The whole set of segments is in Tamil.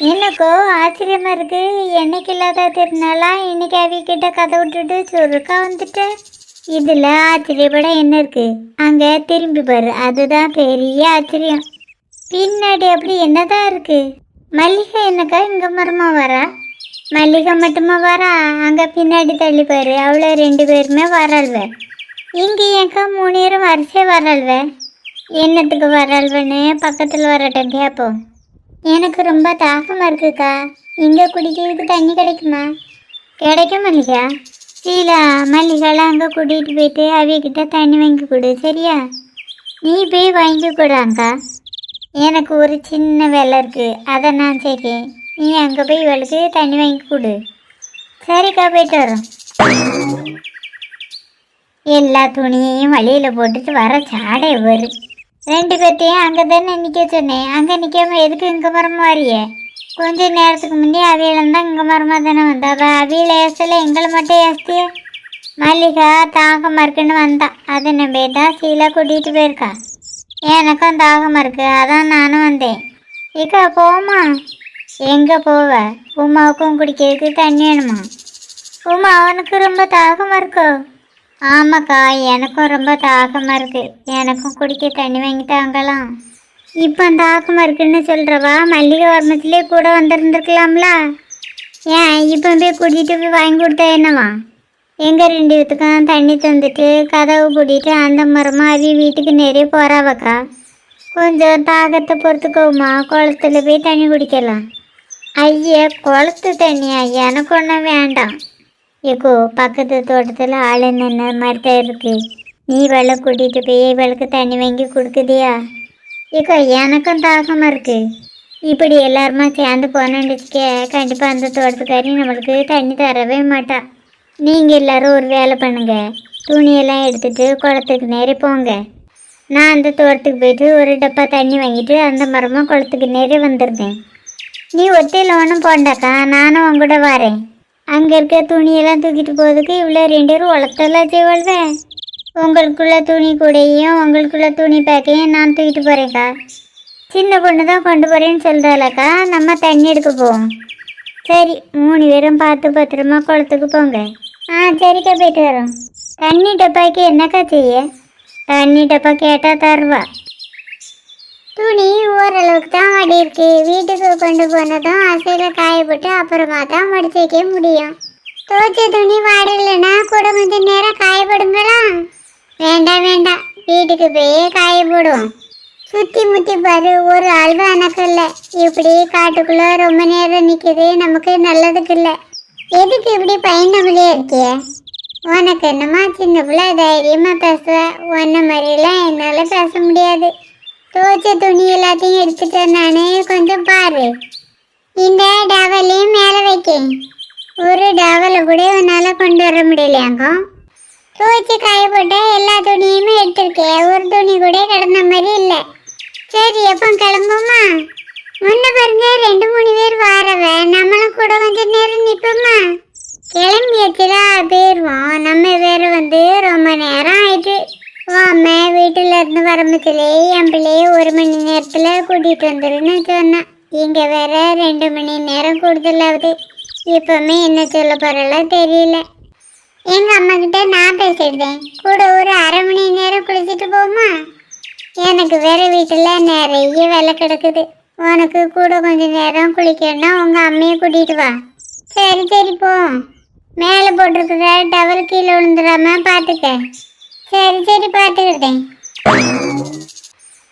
எனக்கோ ஆச்சரியமா இருக்கு. என்னைக்கு இல்லாத திருநாளா? இன்னைக்கு அவிக்கிட்ட கதை விட்டுட்டு சுருக்கா வந்துட்டேன் இதுல ஆச்சரியப்பட என்ன இருக்கு? அங்க திரும்பி பாரு. அதுதான் பெரிய ஆச்சரியம். பின்னாடி அப்படி என்னதான் இருக்கு? மல்லிகை என்னக்கா இங்க மரமா வரா? மல்லிகை மட்டுமா வரா? அங்க பின்னாடி தள்ளி பாரு. அவ்வளோ ரெண்டு பேருமே வரல்வ இங்க ஏக்கா மூணு நேரம் வரிசையாக வரல்வ என்னத்துக்கு வரல்வன்னு பக்கத்தில் வரட்டும் கேட்போம் எனக்கு ரொம்ப தாகமாக இருக்குக்கா. இங்கே குடிக்கிறதுக்கு தண்ணி கிடைக்குமா? கிடைக்கும் மல்லிகா. சீலா மல்லிகாலாம் அங்கே கூட்டிகிட்டு போயிட்டு அவிகிட்ட தண்ணி வாங்கி கொடு சரியா? நீ போய் வாங்கி கொடாங்க்கா எனக்கு ஒரு சின்ன வேலை இருக்குது அதை நான் செய்கிறேன் நீ அங்கே போய் இவளுக்கு தண்ணி வாங்கி கொடு. சரிக்கா போயிட்டு வரோம். எல்லா துணியையும் வழியில் போட்டுட்டு வர சாடை வரும் ரெண்டு பேர்த்தையும் அங்கே தானே நிற்க சொன்னேன். அங்கே நிற்காம எதுக்கு இங்கே மரமா வரியே? கொஞ்ச நேரத்துக்கு முன்னே அவியலம் தான் இங்கே மரமாக தானே வந்தா. அப்போ அவியில் ஏசல எங்களை மட்டும் ஏசிய மல்லிகா தாகமாக இருக்குன்னு வந்தா. அதை நம்பி தான் சீலா கூட்டிகிட்டு போயிருக்கா? எனக்கும் தாகமாக இருக்கு அதான் நானும் வந்தேன். இக்கா போமா எங்கே போவ? உமாவுக்கும் குடிக்கிறதுக்கு தண்ணி வேணுமா? உமா அவனுக்கு ரொம்ப தாகமாக இருக்கோ ஆமாக்கா எனக்கும் ரொம்ப தாகமாக இருக்கு. எனக்கும் குடிக்க தண்ணி வாங்கிட்டாங்களாம் இப்போ தாகமாக இருக்குன்னு சொல்கிறவா மல்லிகை வர்ணத்திலே கூட வந்திருந்துருக்கலாம்ல? ஏன் இப்போ போய் குடிச்சிட்டு போய் வாங்கி கொடுத்தா என்னவா? எங்கள் ரெண்டு வீட்டுக்கும் தண்ணி தந்துட்டு கதவு பூட்டிட்டு அந்த மரமாக அவி வீட்டுக்கு நிறைய போகிறாவக்கா கொஞ்சம் தாகத்தை பொறுத்துக்கோமா குளத்துல போய் தண்ணி குடிக்கலாம். ஐயா குளத்து தண்ணியா எனக்கு ஒன்றும் வேண்டாம். ஏக்கோ பக்கத்து தோட்டத்தில் ஆள் என்ன மாதிரி தான் இருக்கு. நீ வெள்ளை கூட்டிகிட்டு போய் இவளுக்கு தண்ணி வாங்கி கொடுக்குதியா? ஏக்கோ எனக்கும் தாகமாக இருக்கு. இப்படி எல்லாருமா சேர்ந்து போனோன்னு வச்சுக்க கண்டிப்பாக அந்த தோட்டத்துக்காரி நம்மளுக்கு தண்ணி தரவே மாட்டா. நீங்கள் எல்லாரும் ஒரு வேலை பண்ணுங்க. துணியெல்லாம் எடுத்துட்டு குளத்துக்கு நேரே போங்க. நான் அந்த தோட்டத்துக்கு போயிட்டு ஒரு டப்பா தண்ணி வாங்கிட்டு அந்த மரமாக குளத்துக்கு நேரே வந்துடுறேன் நீ ஒத்தையில் ஒன்றும் போண்டாக்கா நானும் உங்கூட வரேன். அங்கே இருக்க துணியெல்லாம் தூக்கிட்டு போகிறதுக்கு இவ்வளோ ரெண்டு பேரும் உளத்தெல்லாம் செய்வாள்வேன் உங்களுக்குள்ள துணி கூடையும் உங்களுக்குள்ள துணி பேக்கையும் நான் தூக்கிட்டு போகிறேன்க்கா சின்ன பொண்ணு தான் கொண்டு போகிறேன்னு சொல்கிறாளக்கா நம்ம தண்ணி எடுக்க போவோம். சரி மூணு பேரும் பார்த்து பத்திரமா குளத்துக்கு போங்க. ஆ சரிக்கா போயிட்டு வரோம். தண்ணி டப்பாய்க்கு என்னக்கா செய்ய? தண்ணி டப்பா கேட்டால் தருவா. துணி ஓரளவுக்கு தான் வாடி இருக்கு. வீட்டுக்கு கொண்டு போனதும் அசையில் காயப்பட்டு அப்புறமா தான் மடிச்சு வைக்க முடியும். துவைச்ச துணி வாடலைன்னா கூட கொஞ்சம் நேரம் காயப்படுங்களா? வேண்டாம் வேண்டாம். வீட்டுக்கு போய் காய போடுவோம் சுற்றி முத்தி பாரு ஒரு ஆள் எனக்கு இல்லை. இப்படி காட்டுக்குள்ளே ரொம்ப நேரம் நிற்கிது நமக்கு நல்லதுக்கு இல்லை. எதுக்கு இப்படி பயணமிலே இருக்கிய உனக்கு என்னம்மா சின்ன பிள்ளை தைரியமாக பேசுவ? உன்ன மாதிரிலாம் என்னால் பேச முடியாது. துவைச்ச துணி எல்லாத்தையும் எடுத்துட்டு நானே கொஞ்சம் பாரு. இந்த டவலையும் மேலே வைக்க. ஒரு டவலை கூட உன்னால் கொண்டு வர முடியலையாங்க துவைச்சு காய போட்ட எல்லா துணியுமே எடுத்திருக்கேன் ஒரு துணி கூட கிடந்த மாதிரி இல்லை. சரி எப்போ கிளம்புமா? முன்ன பாருங்க ரெண்டு மூணு பேர் வாரவ. நம்மளும் கூட கொஞ்சம் நேரம் நிற்போமா கிளம்பியாச்சுடா போயிடுவோம் நம்ம பேர் வந்து ரொம்ப நேரம் ஆயிட்டு அம்மா வீட்டில் இருந்து வரம்பத்திலே என் பிள்ளைய ஒரு மணி நேரத்தில் கூட்டிகிட்டு வந்துருன்னு சொன்னேன் இங்கே வேற ரெண்டு மணி நேரம் கூடுதல் ஆகுது இப்போவுமே என்ன சொல்ல போகிறல தெரியல. எங்கள் அம்மா கிட்ட நான் பேசிடுறேன் கூட ஒரு அரை மணி நேரம் குளிச்சுட்டு போமா? எனக்கு வேற வீட்டில் நிறைய வேலை கிடக்குது. உனக்கு கூட கொஞ்ச நேரம் குளிக்கணும்னா உங்கள் அம்மையை கூட்டிகிட்டு வா. சரி சரி போ. மேலே போட்டிருக்கிற டவல் கீழே விழுந்துடாம பார்த்துக்க சரி சரி பார்த்துக்கிட்டேன்.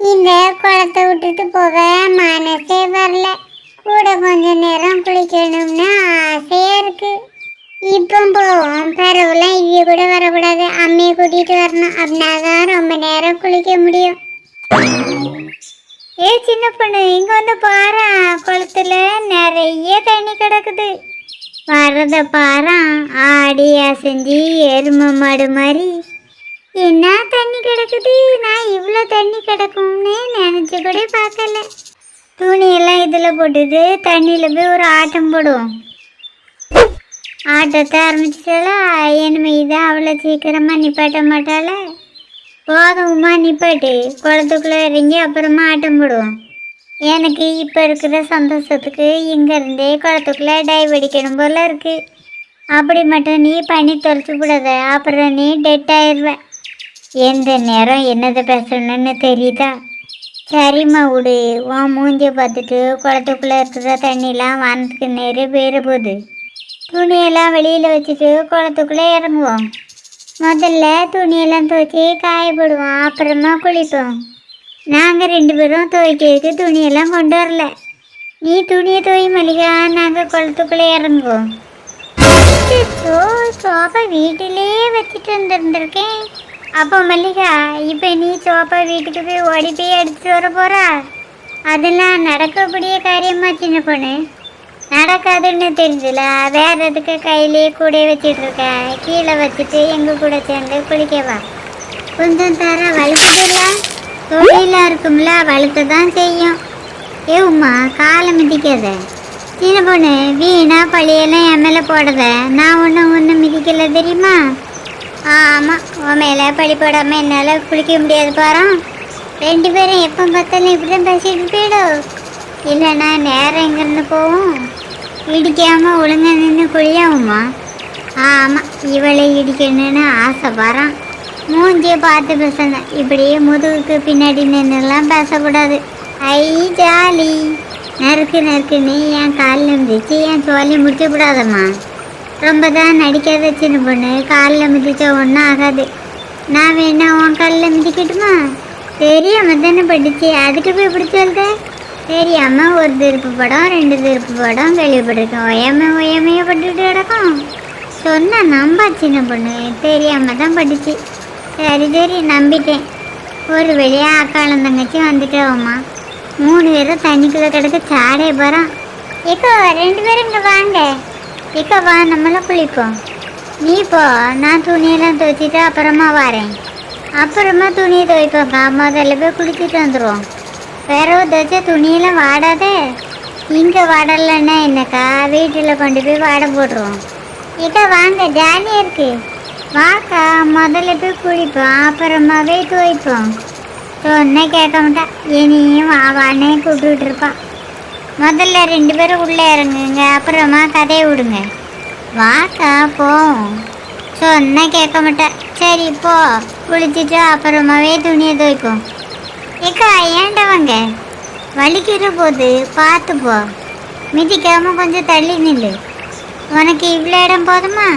இந்த குளத்தை விட்டுட்டு போக மனசே வரல. கூட கொஞ்ச நேரம் குளிக்கணும்னு ஆசையா இருக்கு. இப்போ போவோம். பரவலாம் இவ்விய கூட வரக்கூடாது. அம்மையை கூட்டிட்டு வரணும். அப்படின்னா தான் ரொம்ப நேரம் குளிக்க முடியும். ஏ சின்ன பொண்ணு இங்க வந்து பாரு. குளத்துல நிறைய தண்ணி கிடக்குது. வர்றத பாரு. ஆடி அசைஞ்சு எருமை மாடு மாதிரி. என்ன தண்ணி கிடக்குது? நான் இவ்வளோ தண்ணி கிடக்கும்னு நினச்சி கூட பார்க்கல. துணியெல்லாம் இதில் போட்டுட்டு தண்ணியில் போய் ஒரு ஆட்டம் போடுவோம். ஆட்டத்தை ஆரம்பிச்சிட்டாலா இனிமே இதான் அவ்வளோ சீக்கிரமாக நிப்பாட்ட மாட்டால போதவுமா நிப்பாட்டு. குளத்துக்குள்ளே இறங்கி அப்புறமா ஆட்டம் போடுவோம். எனக்கு இப்போ இருக்கிற சந்தோஷத்துக்கு இங்கேருந்தே குளத்துக்குள்ளே டைவ் அடிக்கணும் போல இருக்குது அப்படி மட்டும் நீ பண்ணி தொலைச்சி விடாத அப்புறம் நீ டெட் ஆயிடுவேன் எந்த நேரம் என்னதை பேசணும்னு தெரியுதா? சரிம்மா விடு. உன் மூஞ்சியை பார்த்துட்டு குளத்துக்குள்ளே இருக்கிற தண்ணிலாம் வானத்துக்கு நிறைய போயிட போகுது. துணியெல்லாம் வெளியில் வச்சுட்டு குளத்துக்குள்ளே இறங்குவோம். முதல்ல துணியெல்லாம் துவைச்சி காயப்படுவோம் அப்புறமா குளிப்போம். நாங்கள் ரெண்டு பேரும் துவைக்கிறதுக்கு துணியெல்லாம் கொண்டு வரல. நீ துணியை துவை மல்லிகா நாங்கள் குளத்துக்குள்ளே இறங்குவோம். சோஃபா வீட்டிலேயே வச்சுட்டு வந்துருந்துருக்கேன். அப்போ மல்லிகா இப்போ நீ சோஃபா வீட்டுக்கு போய் ஓடி போய் எடுத்துட்டு வர போறா? அதெல்லாம் நடக்கக்கூடிய காரியமா சின்ன பொண்ணு? நடக்காதுன்னு தெரிஞ்சல வேற எதுக்கு கையிலேயே கூட வச்சுட்டு இருக்க? கீழே வச்சுட்டு எங்க கூட சேர்ந்து குளிக்கவா கொஞ்சம் தர வலுக்குதுல்ல தொழிலாக இருக்கும்ல வலுத்து தான் செய்யும். ஏ உமா காலை மிதிக்காத. சின்ன பொண்ணு வீணா பழியெல்லாம் என் மேலே போடுத. நான் ஒன்றும் ஒன்றும் மிதிக்கல தெரியுமா? ஆமாம் உன் மேலே பழி போடாமல் என்னால் குளிக்க முடியாது பாரு. ரெண்டு பேரும் எப்போ பார்த்தாலும் இப்படி தான் பேசிட்டு போயிடும் இல்லைன்னா நேரம் எங்கேருந்து போவோம் இடிக்காமல் ஒழுங்காக நின்று குழியாகுமா ஆமாம் இவளை இடிக்கணும்னு ஆசைப்படுறான் மூஞ்சியை பார்த்து பேசணும் இப்படியே முதுகுக்கு பின்னாடி நின்றுலாம் பேசக்கூடாது. ஐ ஜாலி. நறுக்கு நறுக்குன்னு என் காலில் இருந்துச்சு என் சோழி முடிச்சு விடாதம்மா ரொம்ப தான் நடிக்காத சின்ன பொண்ணு. காலில் மிதிச்சா ஒன்றும் ஆகாது. நான் வேணா உன் காலில் மிதிக்கட்டுமா? தெரியாம தானே படிச்சு. அதுக்கு போய் இப்படி சொல்ற? தெரியாம ஒரு திருப்பு படம் ரெண்டு திருப்பு படம் கேள்விப்பட்டிருக்கேன். ஒயமே ஒயமைய பட்டுட்டு கிடக்கும். சொன்ன நம்பா சின்ன பொண்ணு. தெரியாம தான் படிச்சு. சரி சரி நம்பிட்டேன். ஒரு வெளியே அக்காலம் தங்கச்சி வந்துட்டோம்மா. மூணு பேரும் தண்ணிக்குள்ள கிடக்க சாடே போகிறான் இப்போ ரெண்டு பேரும் இங்கே வாங்க. இப்போ வா நம்மளாம் குளிப்போம். நீ போ நான் துணியெல்லாம் துவைச்சிட்டு அப்புறமா வரேன். அப்புறமா துணியை துவைப்போம்க்கா முதல்ல போய் குளிச்சுட்டு வந்துடுவோம் வேற துவைச்சா துணியெல்லாம் வாடாதே. இங்கே வாடலைன்னா என்னக்கா? வீட்டில் கொண்டு போய் வாட போட்டுருவோம். ஏக்கா வாங்க ஜாலியாக இருக்கு. வாக்கா முதல்ல போய் குளிப்போம். அப்புறமாவே துவைப்போம். சொன்னே கேட்க மாட்டா. இனியும் வா கூப்பிட்டுருப்பான் முதல்ல ரெண்டு பேரும் உள்ளே இறங்குங்க அப்புறமா கதையை விடுங்க. வாக்கா போவோம் சொன்னா கேட்க மாட்டேன் சரி போ. குளிச்சுட்டு அப்புறமாவே துணியை துவைக்கும் ஏக்கா ஏண்டவங்க வலிக்கிற போது பார்த்து போ. மிதிக்காமல் கொஞ்சம் தள்ளி நில்லு. உனக்கு இவ்வளோ இடம் போதுமா?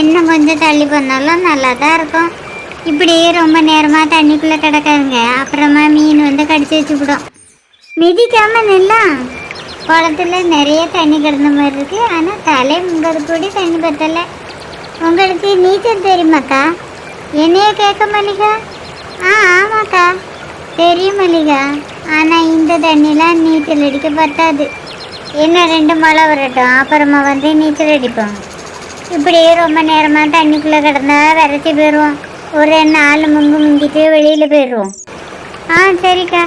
என்ன கொஞ்சம் தள்ளி போனாலும் நல்லா தான் இருக்கும். இப்படியே ரொம்ப நேரமாக தண்ணிக்குள்ளே கிடக்காதுங்க. அப்புறமா மீன் வந்து கடிச்சு வச்சுவிடும் மிதிக்காம நில்லாம் குளத்துல நிறைய தண்ணி கிடந்த மாதிரி இருக்கு. ஆனால் தலை முங்கிறது கூட தண்ணி பத்தலை. உங்களுக்கு நீச்சல் தெரியுமாக்கா? என்னைய கேட்க மல்லிகா ஆ ஆமாக்கா. தெரியும் மல்லிகா ஆனால் இந்த தண்ணிலாம் நீச்சல் அடிக்க பத்தாது. இன்னும் ரெண்டு மழை வரட்டும் அப்புறமா வந்து நீச்சல் அடிப்போம். இப்படியே ரொம்ப நேரமாக தண்ணிக்குள்ளே கிடந்தா விரைச்சி போயிடுவோம். ஒரு நாலு முங்கு முங்கிட்டு வெளியில் போயிடுவோம். ஆ சரிக்கா.